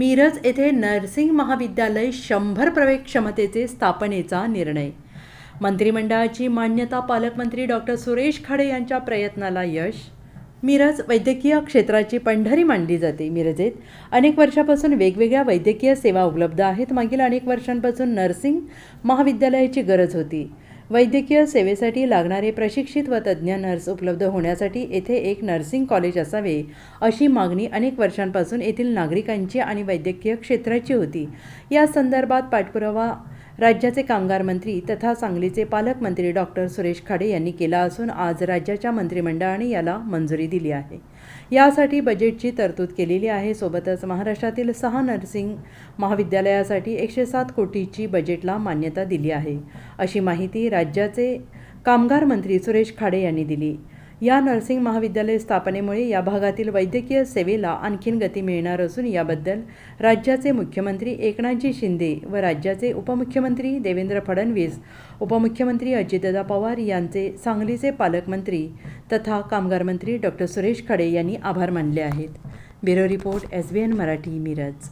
मिरज येथे नर्सिंग महाविद्यालय शंभर प्रवेश क्षमतेचे स्थापनेचा निर्णय. मंत्रिमंडळाची मान्यता पालकमंत्री डॉक्टर सुरेश खाडे यांच्या प्रयत्नाला यश. मिरज वैद्यकीय क्षेत्राची पंढरी मानली जाते. मिरजेत अनेक वर्षापासून वेगवेगळ्या वैद्यकीय सेवा उपलब्ध आहेत. मागील अनेक वर्षांपासून नर्सिंग महाविद्यालयाची गरज होती. वैद्यकीय सेवेसाठी लागणारे प्रशिक्षित व तज्ज्ञ नर्स उपलब्ध होण्यासाठी येथे एक नर्सिंग कॉलेज असावे अशी मागणी अनेक वर्षांपासून येथील नागरिकांची आणि वैद्यकीय क्षेत्राची होती. या संदर्भात पाठपुरावा राज्याचे कामगार मंत्री तथा सांगलीचे पालकमंत्री डॉक्टर सुरेश खाडे यांनी केला असून आज राज्याच्या मंत्रिमंडळाने याला मंजुरी दिली आहे. यासाठी बजेटची तरतूद केलेली आहे. सोबतच महाराष्ट्रातील सहा नर्सिंग महाविद्यालयासाठी एकशे सात कोटीची बजेटला मान्यता दिली आहे. अशी माहिती राज्याचे कामगार मंत्री सुरेश खाडे यांनी दिली. या नर्सिंग महाविद्यालय स्थापनेमुळे या भागातील वैद्यकीय सेवेला आणखीन गती मिळणार असून याबद्दल राज्याचे मुख्यमंत्री एकनाथजी शिंदे व राज्याचे उपमुख्यमंत्री देवेंद्र फडणवीस उपमुख्यमंत्री अजितदादा पवार यांचे सांगलीचे पालकमंत्री तथा कामगार मंत्री डॉक्टर सुरेश खडे यांनी आभार मानले आहेत. Bureau report S B N Marathi Miraj.